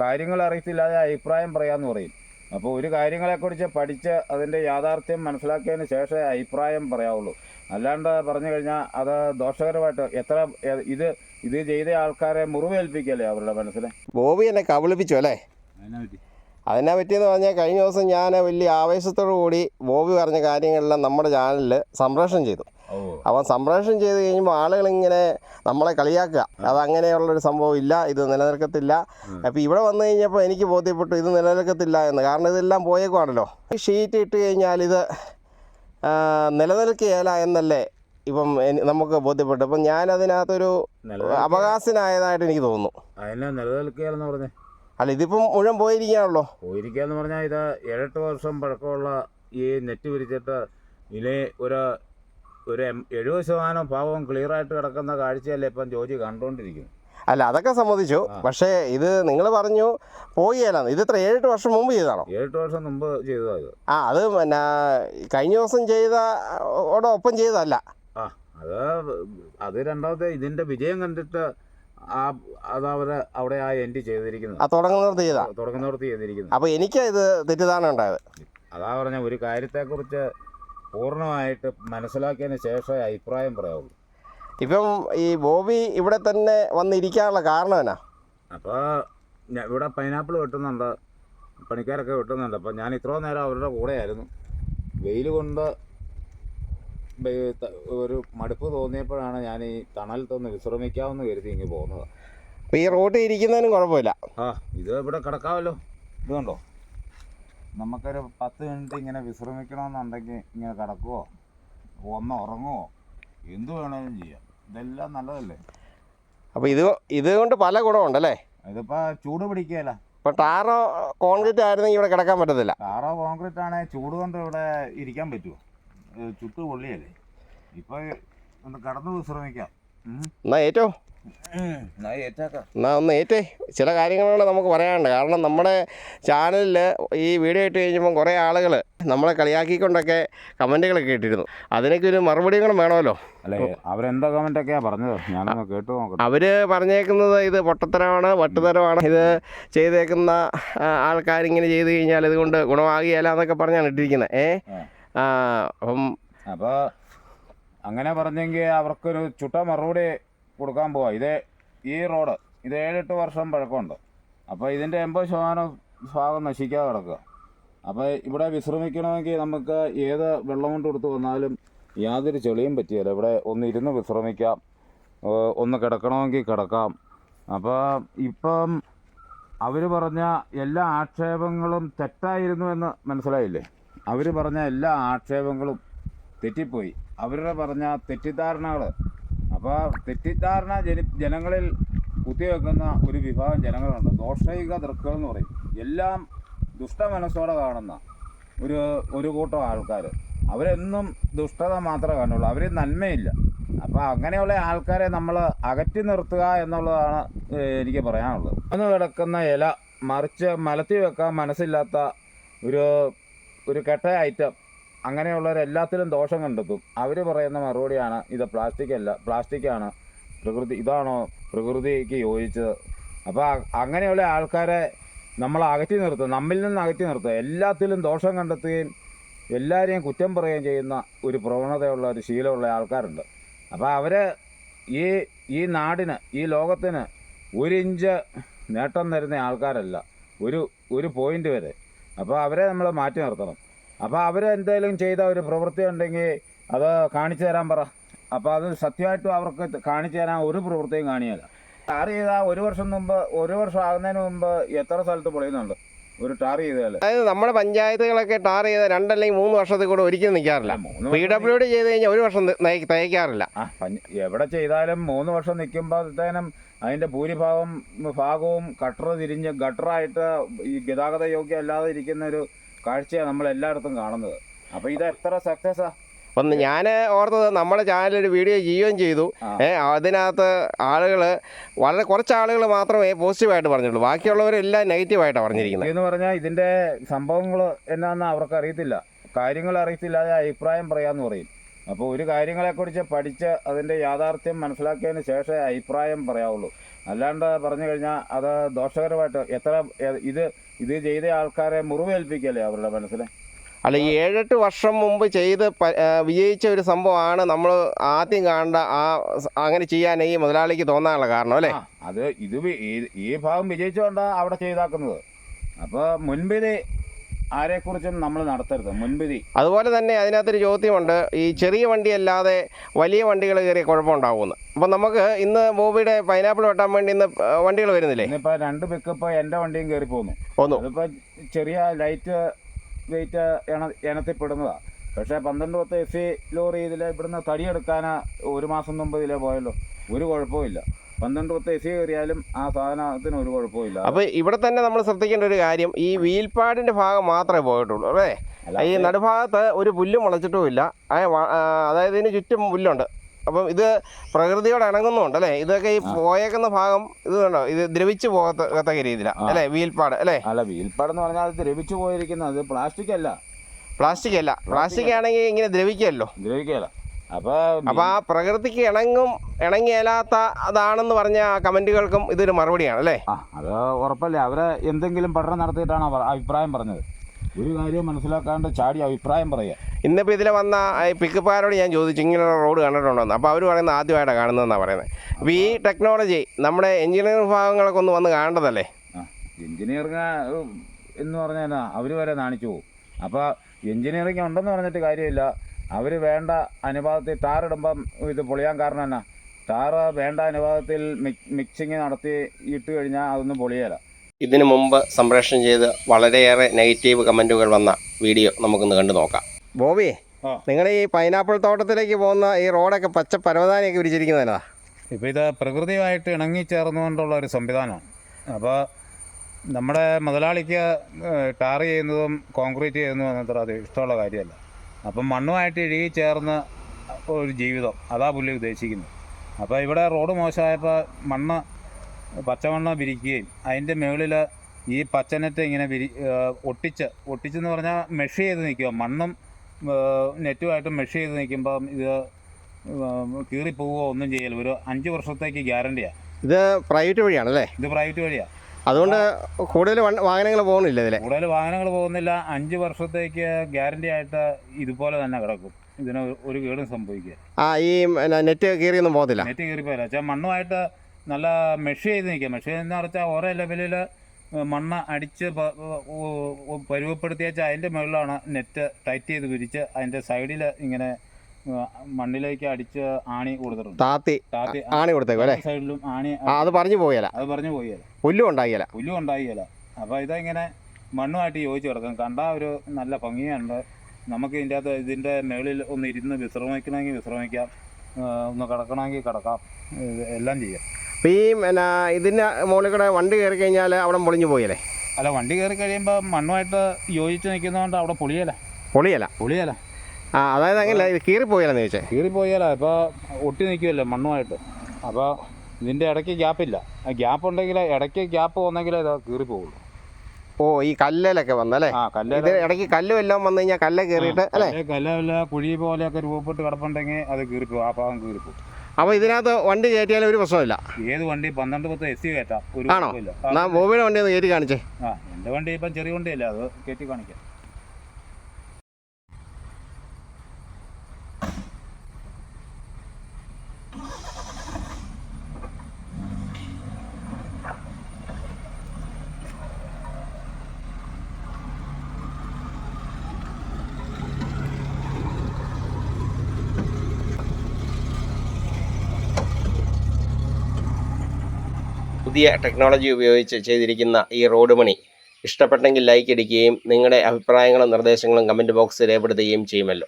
കാര്യങ്ങൾ അറിയത്തില്ലാതെ അഭിപ്രായം പറയാന്ന് പറയും. അപ്പോൾ ഒരു കാര്യങ്ങളെക്കുറിച്ച് പഠിച്ച് അതിന്റെ യാഥാർത്ഥ്യം മനസ്സിലാക്കിയതിന് ശേഷമേ അഭിപ്രായം പറയാവുള്ളൂ. അല്ലാണ്ട് പറഞ്ഞു കഴിഞ്ഞാൽ അത് ദോഷകരമായിട്ട് എത്ര ഇത് ഇത് ചെയ്ത ആൾക്കാരെ മുറിവേൽപ്പിക്കല്ലേ അവരുടെ മനസ്സിനെ? ബോബി എന്നെ കബളിപ്പിച്ചു അല്ലേ? അതിനെ പറ്റിയെന്ന് പറഞ്ഞാൽ കഴിഞ്ഞ ദിവസം ഞാൻ വലിയ ആവേശത്തോടു കൂടി ബോബി പറഞ്ഞ കാര്യങ്ങളെല്ലാം നമ്മുടെ ചാനലിൽ സംപ്രേഷണം ചെയ്തു. അപ്പം സംപ്രേഷണം ചെയ്ത് കഴിയുമ്പോൾ ആളുകളിങ്ങനെ നമ്മളെ കളിയാക്കുക. അത് അങ്ങനെയുള്ളൊരു സംഭവം ഇല്ല ഇത് നിലനിൽക്കത്തില്ല. അപ്പോൾ ഇവിടെ വന്നു കഴിഞ്ഞപ്പോൾ എനിക്ക് ബോധ്യപ്പെട്ടു ഇത് നിലനിൽക്കത്തില്ല എന്ന്. കാരണം ഇതെല്ലാം പോയേക്കുവാണല്ലോ. ഈ ഷീറ്റ് ഇട്ട് കഴിഞ്ഞാൽ ഇത് നിലനിൽക്കുകയല്ല എന്നല്ലേ ഇപ്പം നമുക്ക് ബോധ്യപ്പെട്ടു. അപ്പം ഞാൻ അതിനകത്തൊരു അവകാശനായതായിട്ട് എനിക്ക് തോന്നുന്നു. നിലനിൽക്കുകയെന്ന് പറഞ്ഞേ? അല്ല ഇതിപ്പം മുഴുവൻ പോയിരിക്കുകയാണല്ലോ. പോയിരിക്കുക എന്ന് പറഞ്ഞാൽ ഇത് ഏഴെട്ട് വർഷം പഴക്കമുള്ള ഈ നെറ്റ് വിരിച്ചിട്ട് ഇനി ഒരു ഒരു എഴുപത് ശതമാനം പാവം ക്ലിയർ ആയിട്ട് കിടക്കുന്ന കാഴ്ചയല്ലേ ഇപ്പം ജോജി കണ്ടുകൊണ്ടിരിക്കുന്നത് അല്ല അതൊക്കെ സമ്മതിച്ചു. പക്ഷേ ഇത് നിങ്ങൾ പറഞ്ഞു പോവുകയില്ലെന്ന് ഇത് ഇത്ര ഏഴെട്ട് വർഷം മുമ്പ് ചെയ്താണോ ഏഴെട്ട് വർഷം മുമ്പ് ചെയ്തതാണ് ആ അത് പിന്നെ കഴിഞ്ഞ ദിവസം ചെയ്ത ഒപ്പം ചെയ്തതല്ല. ആ അത് അത് രണ്ടാമത്തെ ഇതിന്റെ വിജയം കണ്ടിട്ട് ആ അത് അവർ അവിടെ ആ എൻഡ് ചെയ്തിരിക്കുന്നത്. ആ തുടങ്ങുന്നവർ ചെയ്താ തുടങ്ങുന്നിടത്ത് ചെയ്തിരിക്കുന്നത്. അപ്പോൾ എനിക്ക് ഇത് തെറ്റിദ്ധാരണ ഉണ്ടായത്. അതാ പറഞ്ഞ ഒരു കാര്യത്തെക്കുറിച്ച് പൂർണമായിട്ട് മനസ്സിലാക്കിയതിന് ശേഷമേ അഭിപ്രായം പറയാവുള്ളൂ. ഇപ്പം ഈ ബോബി ഇവിടെ തന്നെ വന്നിരിക്കാനുള്ള കാരണം എന്നാ? അപ്പോൾ ഇവിടെ പൈനാപ്പിൾ വെട്ടുന്നുണ്ട് പണിക്കാരൊക്കെ വെട്ടുന്നുണ്ട്. അപ്പോൾ ഞാൻ ഇത്ര നേരം അവരുടെ കൂടെയായിരുന്നു. വെയിൽ കൊണ്ട് ഒരു മടുപ്പ് തോന്നിയപ്പോഴാണ് ഞാൻ ഈ തണലത്തൊന്ന് വിശ്രമിക്കാമെന്ന് കരുതി ഇങ്ങ് പോകുന്നത്. അപ്പോൾ ഈ റോട്ടിൽ ഇരിക്കുന്നതിനും കുഴപ്പമില്ല. ആ ഇത് ഇവിടെ കിടക്കാമല്ലോ ഇതുണ്ടോ നമുക്കൊരു പത്ത് മിനിറ്റ് ഇങ്ങനെ വിശ്രമിക്കണമെന്നുണ്ടെങ്കിൽ ഇങ്ങനെ കിടക്കുവോ? ഒന്ന് ഉറങ്ങുവോ? എന്ത് വേണമെങ്കിലും ചെയ്യാം. ഇതെല്ലാം നല്ലതല്ലേ? അപ്പോൾ ഇത് ഇത് കൊണ്ട് പല ഗുണമുണ്ടല്ലേ? ഇതിപ്പോൾ ചൂട് പിടിക്കുകയല്ല. ഇപ്പോൾ ടാറോ കോൺക്രീറ്റ് ആയിരുന്നെങ്കിൽ ഇവിടെ കിടക്കാൻ പറ്റത്തില്ല. ടാറോ കോൺക്രീറ്റ് ആണെങ്കിൽ ചൂട് കൊണ്ട് ഇവിടെ ഇരിക്കാൻ പറ്റുമോ ചുട്ടു പൊള്ളിയല്ലേ? ഇപ്പോൾ ഒന്ന് കിടന്ന് വിശ്രമിക്കാം. എന്നാ ഏറ്റവും. എന്നാ ഒന്ന് ഏറ്റേ. ചില കാര്യങ്ങളാണ് നമുക്ക് പറയാനുണ്ട്. കാരണം നമ്മുടെ ചാനലിൽ ഈ വീഡിയോ ഇട്ട് കഴിഞ്ഞപ്പം കുറേ ആളുകൾ നമ്മളെ കളിയാക്കിക്കൊണ്ടൊക്കെ കമന്റുകളൊക്കെ ഇട്ടിരുന്നു. അതിനൊക്കെ ഒരു മറുപടിയും കൂടെ വേണമല്ലോ. അല്ലേ അവരെന്താ കമന്റൊക്കെയാണ് പറഞ്ഞത്? ഞാനൊന്ന് കേട്ടു നോക്കട്ടെ. അവർ പറഞ്ഞേക്കുന്നത് ഇത് പൊട്ടത്തരമാണ് വട്ടുതരമാണ്. ഇത് ചെയ്തേക്കുന്ന ആൾക്കാരിങ്ങനെ ചെയ്ത് കഴിഞ്ഞാൽ ഇതുകൊണ്ട് ഗുണമാകുകയില്ല എന്നൊക്കെ പറഞ്ഞാണ് ഇട്ടിരിക്കുന്നത് ഏ? അപ്പം അപ്പോൾ അങ്ങനെ പറഞ്ഞെങ്കിൽ അവർക്കൊരു ചുട്ട മറുപടി കൊടുക്കാൻ പോവാ. ഇതേ ഈ റോഡ് ഇത് ഏഴെട്ട് വർഷം പഴക്കമുണ്ട്. അപ്പോൾ ഇതിന്റെ എൺപത് ശതമാനം ഭാഗം നശിക്കാതെ കിടക്കുക. അപ്പോൾ ഇവിടെ വിശ്രമിക്കണമെങ്കിൽ നമുക്ക് ഏത് വെള്ളം കൊണ്ട് കൊടുത്ത് വന്നാലും യാതൊരു ചെളിയും പറ്റിയല്ല ഇവിടെ ഒന്ന് ഇരുന്ന് വിശ്രമിക്കാം. ഒന്ന് കിടക്കണമെങ്കിൽ കിടക്കാം. അപ്പോൾ ഇപ്പം അവർ പറഞ്ഞ എല്ലാ ആക്ഷേപങ്ങളും തെറ്റായിരുന്നു എന്ന് മനസ്സിലായില്ലേ? അവർ പറഞ്ഞ എല്ലാ ആക്ഷേപങ്ങളും തെറ്റിപ്പോയി. അവരുടെ പറഞ്ഞ തെറ്റിദ്ധാരണകൾ അപ്പോൾ തെറ്റിദ്ധാരണ ജനി ജനങ്ങളിൽ കുത്തിവെക്കുന്ന ഒരു വിഭാഗം ജനങ്ങളുണ്ട്. ദോഷൈക ദൃക്കുകൾ എന്ന് പറയും. എല്ലാം ദുഷ്ടമനസ്സോടെ കാണുന്ന ഒരു ഒരു കൂട്ടം ആൾക്കാർ അവരെന്നും ദുഷ്ടത മാത്രമേ കാണുള്ളൂ അവർ നന്മയില്ല. അപ്പോൾ അങ്ങനെയുള്ള ആൾക്കാരെ നമ്മൾ അകറ്റി നിർത്തുക എന്നുള്ളതാണ് എനിക്ക് പറയാനുള്ളത്. അന്ന് കിടക്കുന്ന ഇല മറിച്ച് മലത്തി വെക്കാൻ മനസ്സില്ലാത്ത ഒരു ഒരു കെട്ട ഐറ്റം അങ്ങനെയുള്ളവരെല്ലാത്തിലും ദോഷം കണ്ടെത്തും. അവർ പറയുന്ന മറുപടിയാണ് ഇത് പ്ലാസ്റ്റിക് അല്ല പ്ലാസ്റ്റിക് ആണ്. പ്രകൃതി ഇതാണോ പ്രകൃതിക്ക് യോജിച്ചത്? അപ്പോൾ അങ്ങനെയുള്ള ആൾക്കാരെ നമ്മൾ അകറ്റി നിർത്തുക നമ്മിൽ നിന്ന് അകറ്റി നിർത്തുക എല്ലാത്തിലും ദോഷം കണ്ടെത്തുകയും എല്ലാവരെയും കുറ്റം പറയുകയും ചെയ്യുന്ന ഒരു പ്രവണതയുള്ള ഒരു ശീലമുള്ള ആൾക്കാരുണ്ട്. അപ്പോൾ അവർ ഈ ഈ നാടിന് ഈ ലോകത്തിന് ഒരു ഇഞ്ച് നേട്ടം തരുന്ന ആൾക്കാരല്ല ഒരു ഒരു പോയിന്റ് വരെ. അപ്പോൾ അവരെ നമ്മൾ മാറ്റി നിർത്തണം. അപ്പോൾ അവരെന്തെങ്കിലും ചെയ്ത ഒരു പ്രവൃത്തി ഉണ്ടെങ്കിൽ അത് കാണിച്ചു തരാൻ പറ. അപ്പോൾ അത് സത്യമായിട്ടും അവർക്ക് കാണിച്ചു തരാൻ ഒരു പ്രവൃത്തിയും കാണിയല്ല. ടാർ ചെയ്താൽ ഒരു വർഷം മുമ്പ് ഒരു വർഷം ആകുന്നതിന് മുമ്പ് എത്ര സ്ഥലത്ത് പൊളിയുന്നുണ്ട്? ഒരു ടാർ ചെയ്താൽ അതായത് നമ്മുടെ പഞ്ചായത്തുകളൊക്കെ ടാർ ചെയ്ത രണ്ടല്ലെങ്കിൽ മൂന്ന് വർഷത്തിൽ കൂടെ ഒരിക്കലും നിൽക്കാറില്ല. പി ഡബ്ല്യു ഡി ചെയ്ത് കഴിഞ്ഞാൽ ഒരു വർഷം തയ്ക്കാറില്ല എവിടെ ചെയ്താലും മൂന്ന് വർഷം നിൽക്കുമ്പോഴത്തേനും അതിന്റെ ഭൂരിഭാഗം ഭാഗവും കട്ടർ തിരിഞ്ഞ് ഗട്ടറായിട്ട് ഈ ഗതാഗത യോഗ്യം അല്ലാതെ ഇരിക്കുന്ന ഒരു കാഴ്ചയാണ് നമ്മൾ എല്ലായിടത്തും കാണുന്നത്. അപ്പൊ ഇത് എത്ര സക്സസാ ഒന്ന് ഞാൻ ഓർത്തത് നമ്മുടെ ചാനലിൽ ഒരു വീഡിയോ ചെയ്യുകയും ചെയ്തു. ഏഹ് അതിനകത്ത് ആളുകൾ വളരെ കുറച്ച് ആളുകൾ മാത്രമേ പോസിറ്റീവായിട്ട് പറഞ്ഞുള്ളൂ ബാക്കിയുള്ളവരെല്ലാം നെഗറ്റീവായിട്ടാണ് പറഞ്ഞിരിക്കുന്നത്. എന്ന് പറഞ്ഞാൽ ഇതിന്റെ സംഭവങ്ങൾ എന്നാന്ന് അവർക്ക് അറിയത്തില്ല. കാര്യങ്ങൾ അറിയത്തില്ലാതെ അഭിപ്രായം പറയാന്ന് പറയും. അപ്പോൾ ഒരു കാര്യങ്ങളെക്കുറിച്ച് പഠിച്ച് അതിന്റെ യാഥാർത്ഥ്യം മനസ്സിലാക്കിയതിന് ശേഷമേ അഭിപ്രായം പറയാവുള്ളൂ. അല്ലാണ്ട് പറഞ്ഞു കഴിഞ്ഞാൽ അത് ദോഷകരമായിട്ട് എത്ര ഇത് ഇത് ചെയ്ത ആൾക്കാരെ മുറിവേൽപ്പിക്കല്ലേ അവരുടെ മനസ്സിൽ അല്ല ഈ ഏഴെട്ട് വർഷം മുമ്പ് ചെയ്ത് വിജയിച്ച ഒരു സംഭവമാണ് നമ്മൾ ആദ്യം കാണേണ്ട ആ അങ്ങനെ ചെയ്യാൻ ഈ മുതലാളിക്ക് തോന്നാനുള്ള കാരണം അല്ലേ? അത് ഇത് ഈ- ഭാഗം വിജയിച്ചുകൊണ്ടാണ് അവിടെ ചെയ്താക്കുന്നത്. അപ്പോൾ മുൻവിധി ആരെക്കുറിച്ചും നമ്മൾ നടത്തരുത്. മുൻവിധി. അതുപോലെ തന്നെ അതിനകത്തൊരു ചോദ്യമുണ്ട്. ഈ ചെറിയ വണ്ടി അല്ലാതെ വലിയ വണ്ടികൾ കയറിയ കുഴപ്പമുണ്ടാവുമെന്ന്. അപ്പം നമുക്ക് ഇന്ന് ബോബിയുടെ പൈനാപ്പിൾ വെട്ടാൻ വേണ്ടി ഇന്ന് വണ്ടികൾ വരുന്നില്ലേ? ഇന്നിപ്പോൾ രണ്ട് പിക്കപ്പ് എന്റെ വണ്ടിയും കയറി പോന്നു. ഒന്നു അതിപ്പോൾ ചെറിയ ലൈറ്റ് വെയിറ്റ് ഇനത്തിൽ ഇനത്തിൽപ്പെടുന്നതാണ് പക്ഷേ പന്ത്രണ്ട് പത്ത് എസ് സി ലോറി ഇതിൽ ഇവിടുന്ന് തടിയെടുക്കാൻ ഒരു മാസം മുമ്പ് ഇതിലെ പോയല്ലോ. ഒരു കുഴപ്പമില്ല പന്ത്രണ്ട് പത്ത് എസ് സി കയറിയാലും ആ സാധനത്തിന് ഒരു കുഴപ്പമില്ല അപ്പൊ ഇവിടെ തന്നെ നമ്മൾ ശ്രദ്ധിക്കേണ്ട ഒരു കാര്യം ഈ വീൽപാടിന്റെ ഭാഗം മാത്രമേ പോയിട്ടുള്ളൂ അല്ലേ? ഈ നടുഭാഗത്ത് ഒരു പുല്ലും മുളച്ചിട്ടുമില്ല. ഇല്ല അതായത് ഇതിന് ചുറ്റും പുല്ലുണ്ട്. അപ്പം ഇത് പ്രകൃതിയോട് ഇണങ്ങുന്നുണ്ട് അല്ലേ? ഇതൊക്കെ ഈ പോയേക്കുന്ന ഭാഗം ഇത് കണ്ടോ? ഇത് ദ്രവിച്ചു പോകത്തക്ക രീതിയിലാണ് അല്ലേ? വീൽപാട് അല്ലേ? അല്ല വീൽപാട് എന്ന് പറഞ്ഞാൽ അത് ദ്രവിച്ചു പോയിരിക്കുന്നത് പ്ലാസ്റ്റിക് അല്ല പ്ലാസ്റ്റിക് അല്ല പ്ലാസ്റ്റിക് ആണെങ്കിൽ ഇങ്ങനെ ദ്രവിക്കല്ലോ ദ്രവിക്കുകയല്ല. അപ്പോൾ അപ്പോൾ ആ പ്രകൃതിക്ക് ഇണങ്ങും ഇണങ്ങിയല്ലാത്ത അതാണെന്ന് പറഞ്ഞ കമന്റുകൾക്കും ഇതൊരു മറുപടിയാണ് അല്ലേ ആ അത് ഉറപ്പല്ലേ? അവരെ എന്തെങ്കിലും പഠനം നടത്തിയിട്ടാണ് അവർ അഭിപ്രായം പറഞ്ഞത്. ഒരു കാര്യം മനസ്സിലാക്കാണ്ട് ചാടി അഭിപ്രായം പറയുക. ഇന്നിപ്പോൾ ഇതിൽ വന്ന ഈ പിക്കപ്പുകാരോട് ഞാൻ ചോദിച്ചു ഇങ്ങനെ റോഡ് കണ്ടിട്ടുണ്ടോ അപ്പോൾ അവർ പറയുന്നത് ആദ്യമായിട്ടാണ് കാണുന്നതെന്നാണ് പറയുന്നത്. അപ്പോൾ ഈ ടെക്നോളജി നമ്മുടെ എഞ്ചിനീയറിംഗ് ഭാഗങ്ങളൊക്കെ ഒന്ന് വന്ന് കാണേണ്ടതല്ലേ? എഞ്ചിനീയറിങ് എന്ന് പറഞ്ഞാൽ അവർ വരെ നാണിച്ചു പോകും. അപ്പോൾ എഞ്ചിനീയറിങ് ഉണ്ടെന്ന് പറഞ്ഞിട്ട് കാര്യമില്ല. അവർ വേണ്ട അനുപാതത്തിൽ ടാറിടുമ്പം ഇത് പൊളിയാൻ കാരണം എന്നാ? ടാറ് വേണ്ട അനുപാതത്തിൽ മിക്സിങ് നടത്തി ഇട്ട് കഴിഞ്ഞാൽ അതൊന്നും പൊളിയല്ല ഇതിനു മുമ്പ് സംപ്രേഷണം ചെയ്ത് വളരെയേറെ നെഗറ്റീവ് കമന്റുകൾ വന്ന വീഡിയോ നമുക്കൊന്ന് കണ്ടു നോക്കാം. ബോബി നിങ്ങൾ ഈ പൈനാപ്പിൾ തോട്ടത്തിലേക്ക് പോകുന്ന ഈ റോഡൊക്കെ പച്ച പരവതാനിയൊക്കെ വിരിച്ചിരിക്കുന്നതല്ല? ഇപ്പോൾ ഇത് പ്രകൃതിയുമായിട്ട് ഇണങ്ങിച്ചേർന്നുകൊണ്ടുള്ള ഒരു സംവിധാനമാണ്. അപ്പോൾ നമ്മുടെ മുതലാളിക്ക് ടാർ ചെയ്യുന്നതും കോൺക്രീറ്റ് ചെയ്യുന്നതും അത്ര അത് ഇഷ്ടമുള്ള കാര്യമല്ല. അപ്പം മണ്ണുമായിട്ട് ഇഴുകി ചേർന്ന് ഒരു ജീവിതം. അതാ പുള്ളി ഉദ്ദേശിക്കുന്നത്. അപ്പോൾ ഇവിടെ റോഡ് മോശമായപ്പോൾ മണ്ണ് പച്ചമണ്ണ് വിരിക്കുകയും അതിന്റെ മുകളിൽ ഈ പച്ചനെറ്റ് ഇങ്ങനെ വിരി ഒട്ടിച്ച് ഒട്ടിച്ചെന്ന് പറഞ്ഞാൽ മെഷ് ചെയ്ത് നിൽക്കുക മണ്ണും നെറ്റുമായിട്ട് മെഷ് ചെയ്ത് നിൽക്കുമ്പം ഇത് കീറിപ്പോവുകയോ ഒന്നും ചെയ്യില്ല. ഒരു അഞ്ച് വർഷത്തേക്ക് ഗ്യാരണ്ടിയാണ് ഇത് പ്രൈവറ്റ് വഴിയാണല്ലേ? ഇത് പ്രൈവറ്റ് വഴിയാണ് അതുകൊണ്ട് കൂടുതൽ വാഹനങ്ങൾ പോകുന്നില്ല ഇതിലെ. കൂടുതൽ വാഹനങ്ങൾ പോകുന്നില്ല. അഞ്ച് വർഷത്തേക്ക് ഗ്യാരണ്ടി ആയിട്ട് ഇതുപോലെ തന്നെ കിടക്കും. ഇതിന് ഒരു കേടും സംഭവിക്കുക ആ ഈ നെറ്റ് കീറിയൊന്നും പോകത്തില്ല. നെറ്റ് കീറിപ്പോയില്ല വെച്ചാൽ മണ്ണുമായിട്ട് നല്ല മെഷ് ചെയ്ത് നിൽക്കുക മെഷ് ചെയ്തെന്ന് വെച്ചാൽ ഓരോ ലെവലിൽ മണ്ണ് അടിച്ച് പ- ഉ- ഉ- പരുവപ്പെടുത്തി വെച്ചാൽ അതിന്റെ മുകളിലാണ് നെറ്റ് ടൈറ്റ് ചെയ്ത് പിരിച്ച് അതിന്റെ സൈഡിൽ ഇങ്ങനെ മണ്ണിലേക്ക് അടിച്ച് ആണി കൊടുത്തിട്ടുണ്ട്. താത്തി താത്തി ആണി കൊടുത്തേക്കും അല്ലേ? സൈഡിലും ആണി അത് പറഞ്ഞു പോയല്ല അത് പറഞ്ഞു പോയല്ല പുല്ലും ഉണ്ടാകിയല്ല പുല്ലും ഉണ്ടായില്ല അപ്പോൾ ഇതെങ്ങനെ മണ്ണുമായിട്ട് യോജിച്ച് കിടക്കും കണ്ടാൽ ഒരു നല്ല ഭംഗിയുണ്ട്. നമുക്ക് ഇതിന്റെ അകത്ത് ഇതിന്റെ മുകളിൽ ഒന്ന് ഇരുന്ന് വിശ്രമിക്കണമെങ്കിൽ വിശ്രമിക്കാം. ഒന്ന് കിടക്കണമെങ്കിൽ കിടക്കാം. എല്ലാം ചെയ്യാം. അപ്പോൾ ഈ പിന്നെ ഇതിന്റെ മുകളിൽ കൂടെ വണ്ടി കയറി കഴിഞ്ഞാൽ അവിടെ പൊളിഞ്ഞു പോയല്ലേ അല്ല വണ്ടി കയറി കഴിയുമ്പോൾ മണ്ണുമായിട്ട് യോജിച്ച് നിൽക്കുന്നതുകൊണ്ട് അവിടെ പൊളിയല. പൊളിയല. പൊളിയല. ആ അതായത് അങ്ങനെ കീറിപ്പോയാലെന്ന് ചോദിച്ചാൽ ചോദിച്ചേ. കീറിപ്പോയാല ഇപ്പോൾ ഒട്ടി നിൽക്കുമല്ലോ മണ്ണുമായിട്ട്. അപ്പോൾ ഇതിന്റെ ഇടയ്ക്ക് ഗ്യാപ്പില്ല. ആ ഗ്യാപ്പ് ഉണ്ടെങ്കിൽ ഇടയ്ക്ക് ഗ്യാപ്പ് വന്നെങ്കിലേ ഇത് കീറിപ്പോവുള്ളൂ. ഓ ഈ കല്ലിലൊക്കെ വന്നല്ലേ? ആ കല്ല് ഇത് ഇടയ്ക്ക് കല്ലും എല്ലാം വന്നു കഴിഞ്ഞാൽ കല്ല് കയറിയിട്ട് അല്ലേ? കല്ല കുഴി പോലെയൊക്കെ രൂപപ്പെട്ട് കിടപ്പുണ്ടെങ്കിൽ അത് കീറിപ്പോവും ആ ഭാഗം കീറിപ്പോവും. അപ്പോൾ ഇതിനകത്ത് വണ്ടി കയറ്റിയാലും ഒരു പ്രശ്നമില്ല ഏത് വണ്ടി? പന്ത്രണ്ട് പത്ത് എസ് സി കയറ്റാം. ഒരു ആണോ? കുഴപ്പമില്ല. എന്നാ ബോബിയുടെ വണ്ടി ഒന്ന് കയറ്റി കാണിച്ചേ. ആ എന്റെ വണ്ടി ഇപ്പം ചെറിയ വണ്ടിയല്ല അത് കയറ്റി കാണിക്കാം. പുതിയ ടെക്നോളജി ഉപയോഗിച്ച് ചെയ്തിരിക്കുന്ന ഈ റോഡ് പണി ഇഷ്ടപ്പെട്ടെങ്കിൽ ലൈക്ക് അടിക്കുകയും നിങ്ങളുടെ അഭിപ്രായങ്ങളും നിർദ്ദേശങ്ങളും കമന്റ് ബോക്സിൽ രേഖപ്പെടുത്തുകയും ചെയ്യുമല്ലോ.